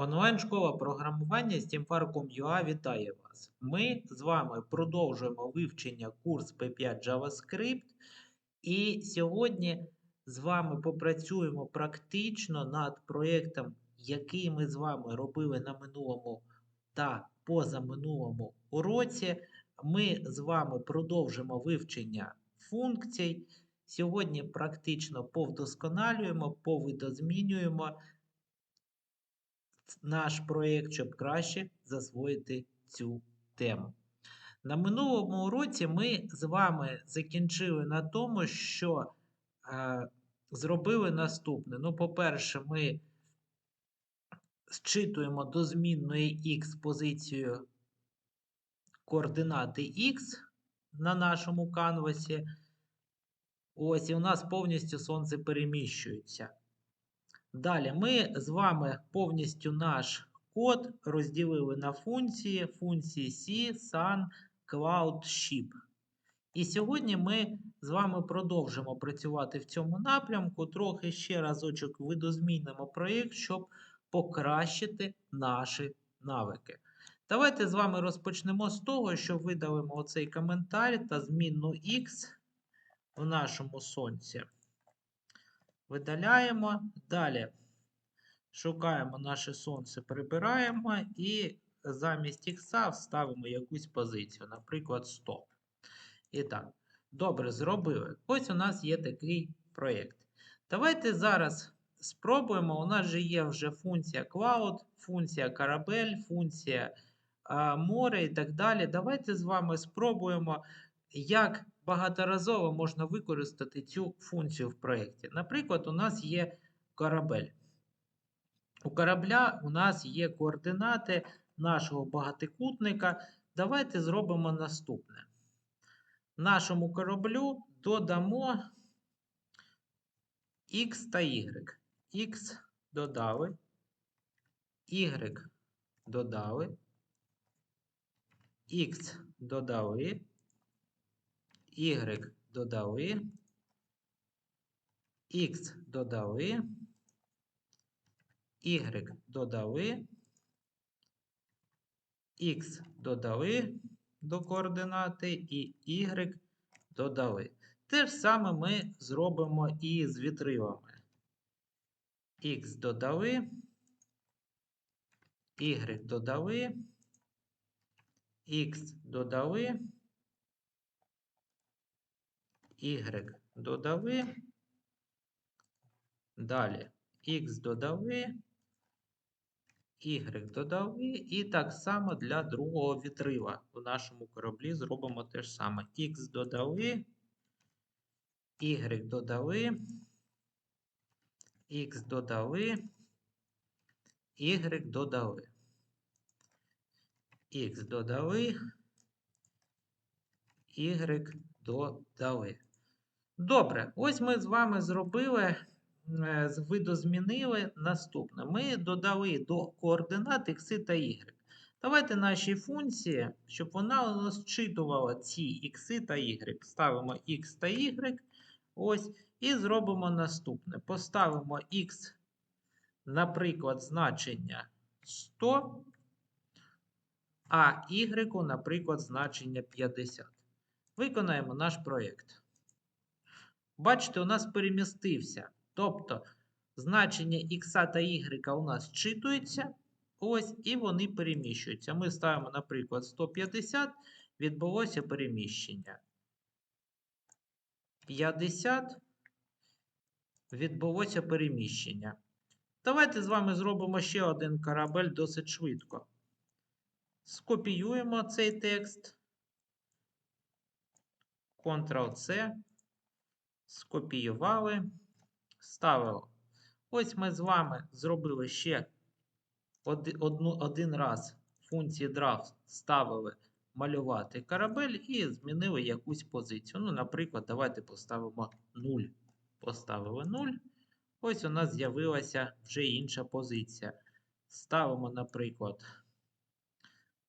Онлайн-школа програмування SteamFarcom.ua вітає вас. Ми з вами продовжуємо вивчення курс P5 JavaScript. І сьогодні з вами попрацюємо практично над проєктом, який ми з вами робили на минулому та позаминулому уроці. Ми з вами продовжимо вивчення функцій. Сьогодні практично повдосконалюємо, повидозмінюємо наш проєкт, щоб краще засвоїти цю тему. На минулому уроці ми з вами закінчили на тому, що е, зробили наступне. Ну, по-перше, ми зчитуємо до змінної x позицію координати x на нашому канвасі. Ось, і у нас повністю сонце переміщується. Далі ми з вами повністю наш код розділили на функції, функції C, Sun, Cloud, Ship. І сьогодні ми з вами продовжимо працювати в цьому напрямку. Трохи ще разочок видозмінимо проєкт, щоб покращити наші навики. Давайте з вами розпочнемо з того, що видалимо оцей коментар та змінну X в нашому сонці. Видаляємо. Далі шукаємо наше сонце, прибираємо і замість ікса вставимо якусь позицію, наприклад, 100. І так, добре, зробили. Ось у нас є такий проєкт. Давайте зараз спробуємо. У нас же є вже функція Cloud, функція корабель, функція а, море і так далі. Давайте з вами спробуємо, як багаторазово можна використати цю функцію в проєкті. Наприклад, у нас є корабель. У корабля у нас є координати нашого багатикутника. Давайте зробимо наступне. Нашому кораблю додамо X та Y. X додали, Y додали, X додали, Y додали, X додали, Y додали, X додали до координати і Y додали. Те ж саме ми зробимо і з вітривами. X додали, Y додали, X додали, Y додали. Далі X додали, Y додали. І так само для другого вітрила. В нашому кораблі зробимо те ж саме. X додали, Y додали, X додали, Y додали. X додали, Y додали. Добре, ось ми з вами зробили, е, видозмінили наступне. Ми додали до координат x та y. Давайте наші функції, щоб вона у нас зчитувала ці x та y. Ставимо x та y. Ось, і зробимо наступне. Поставимо x, наприклад, значення 100, а y, наприклад, значення 50. Виконаємо наш проєкт. Бачите, у нас перемістився. Тобто значення x та y у нас читується. Ось, і вони переміщуються. Ми ставимо, наприклад, 150, відбулося переміщення. 50 відбулося переміщення. Давайте з вами зробимо ще один корабель досить швидко. Скопіюємо цей текст. Ctrl-C. Скопіювали. Ставили. Ось ми з вами зробили ще один раз функції draft ставили малювати корабель і змінили якусь позицію. Ну, наприклад, давайте поставимо 0. Поставили 0. Ось у нас з'явилася вже інша позиція. Ставимо, наприклад,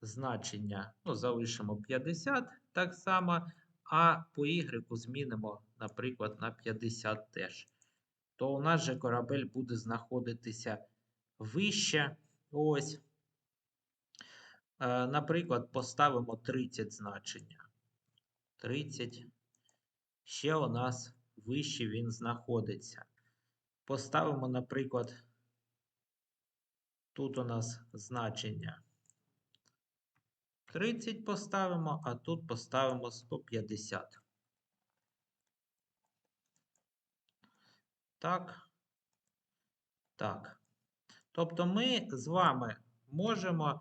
значення, ну, залишимо 50 так само, а по Y змінимо, наприклад, на 50 теж. То у нас же корабель буде знаходитися вище Ось. Е, Наприклад, поставимо 30 значення. 30. Ще у нас вище він знаходиться. Поставимо, наприклад, тут у нас значення 30 поставимо, а тут поставимо 150. Так. Так. Тобто ми з вами можемо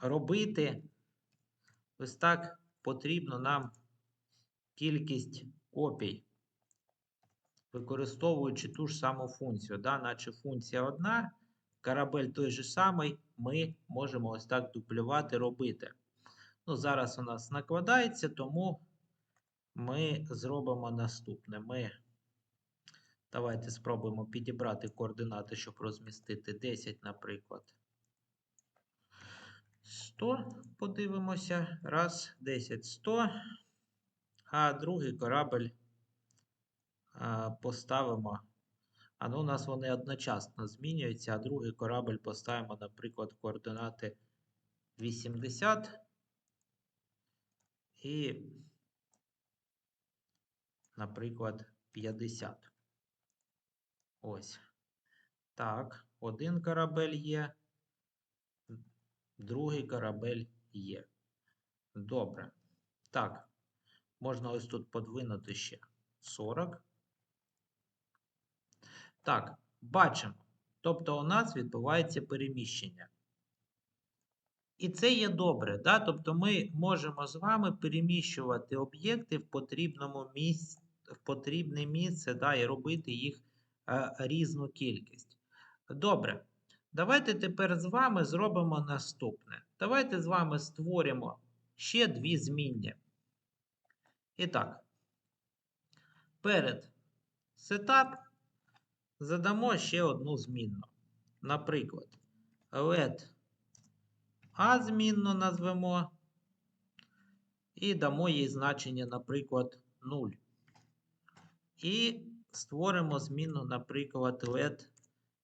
робити ось так потрібно нам кількість копій, використовуючи ту ж саму функцію. Да? Наче функція одна, корабель той же самий, ми можемо ось так дуплювати, робити. Ну, Зараз у нас накладається, тому ми зробимо наступне. Ми Давайте спробуємо підібрати координати, щоб розмістити 10, наприклад. 100. Подивимося. Раз, 10, 100. А другий корабль поставимо. А ну, у нас вони одночасно змінюються, а другий корабль поставимо, наприклад, координати 80. І, наприклад, 50. Ось. Так, один корабель є, другий корабель є. Добре. Так, можна ось тут подвинути ще 40. Так, бачимо. Тобто у нас відбувається переміщення. І це є добре. Да? Тобто ми можемо з вами переміщувати об'єкти в потрібному місці, в потрібне місце да, і робити їх різну кількість. Добре. Давайте тепер з вами зробимо наступне. Давайте з вами створимо ще дві змінні. І так, перед setup задамо ще одну змінну. Наприклад, let a змінну назвемо і дамо їй значення, наприклад, 0. І створимо змінну, наприклад, let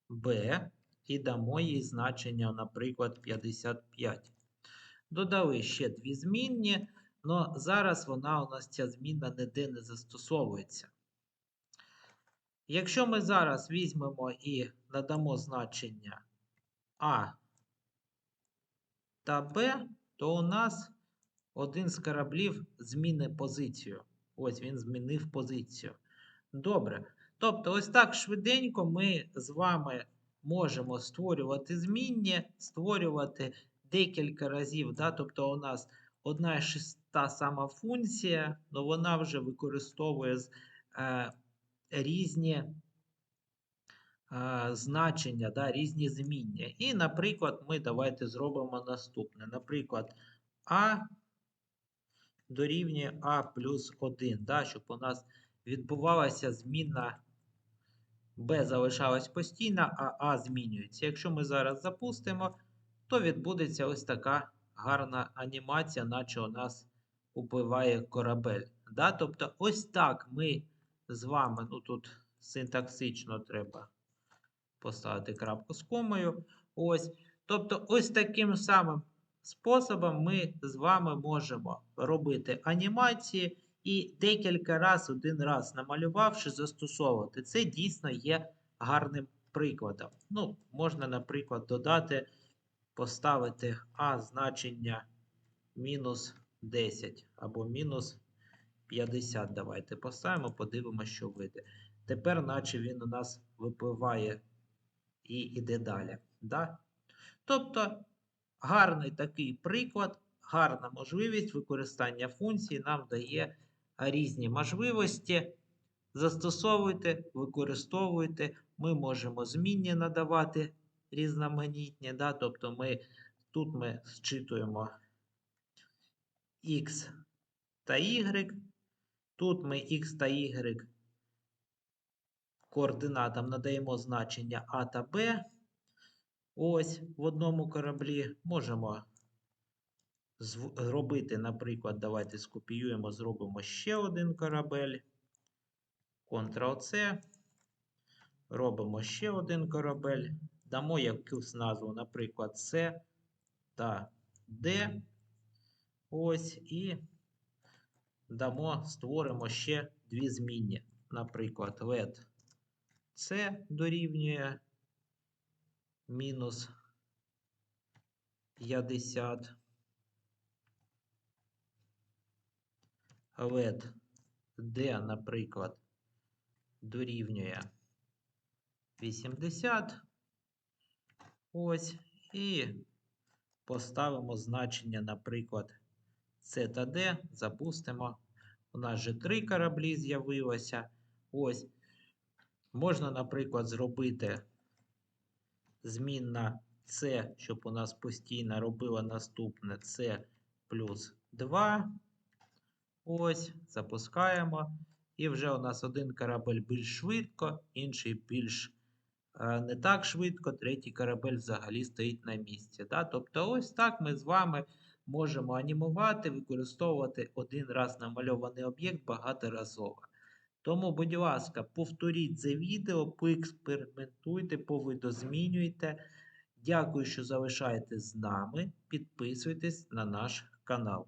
b і дамо їй значення, наприклад, 55. Додали ще дві змінні, але зараз вона у нас ця змінна ніде не застосовується. Якщо ми зараз візьмемо і надамо значення А та Б, то у нас один з кораблів змінить позицію. Ось він змінив позицію. Добре. Тобто, ось так швиденько ми з вами можемо створювати змінні, створювати декілька разів. Да? Тобто, у нас одна і та сама функція, але вона вже використовує е, різні е, значення, да, різні зміння. І, наприклад, ми давайте зробимо наступне. Наприклад, А дорівнює А плюс 1, да, щоб у нас відбувалася зміна Б залишалась постійна, а А змінюється. Якщо ми зараз запустимо, то відбудеться ось така гарна анімація, наче у нас upливає корабель. Да? Тобто, ось так ми з вами, ну тут синтаксично треба поставити крапку з комою. Ось. Тобто, ось таким самим способом ми з вами можемо робити анімації і декілька разів, один раз намалювавши, застосовувати. Це дійсно є гарним прикладом. Ну, Можна, наприклад, додати, поставити А значення мінус 10 або мінус 50. Давайте поставимо, подивимося, що вийде. Тепер, наче він у нас випливає і йде далі. Да? Тобто, гарний такий приклад, гарна можливість використання функції нам дає різні можливості. Застосовуйте, використовуйте. Ми можемо змінні надавати різноманітні. Да? Тобто ми, тут ми зчитуємо X та Y. Тут ми X та Y координатам надаємо значення А та Б. Ось в одному кораблі можемо зробити, наприклад, давайте скопіюємо, зробимо ще один корабель. Ctrl-C. Робимо ще один корабель. дамо якусь назву, наприклад, С та Д. Ось і дамо, створимо ще дві змінні. Наприклад, лед С дорівнює мінус 50. LED D, наприклад, дорівнює 80. Ось. І поставимо значення, наприклад, C та D, запустимо. У нас же три кораблі з'явилося. Ось. Можна, наприклад, зробити змінна C, щоб у нас постійно робила наступне C плюс 2. Ось, запускаємо. І вже у нас один корабель більш швидко, інший більш е, не так швидко, третій корабель взагалі стоїть на місці. Да? Тобто, ось так ми з вами можемо анімувати, використовувати один раз намальований об'єкт багаторазово. Тому, будь ласка, повторіть це відео, поекспериментуйте, повидозмінюйте. Дякую, що залишаєтесь з нами. Підписуйтесь на наш канал.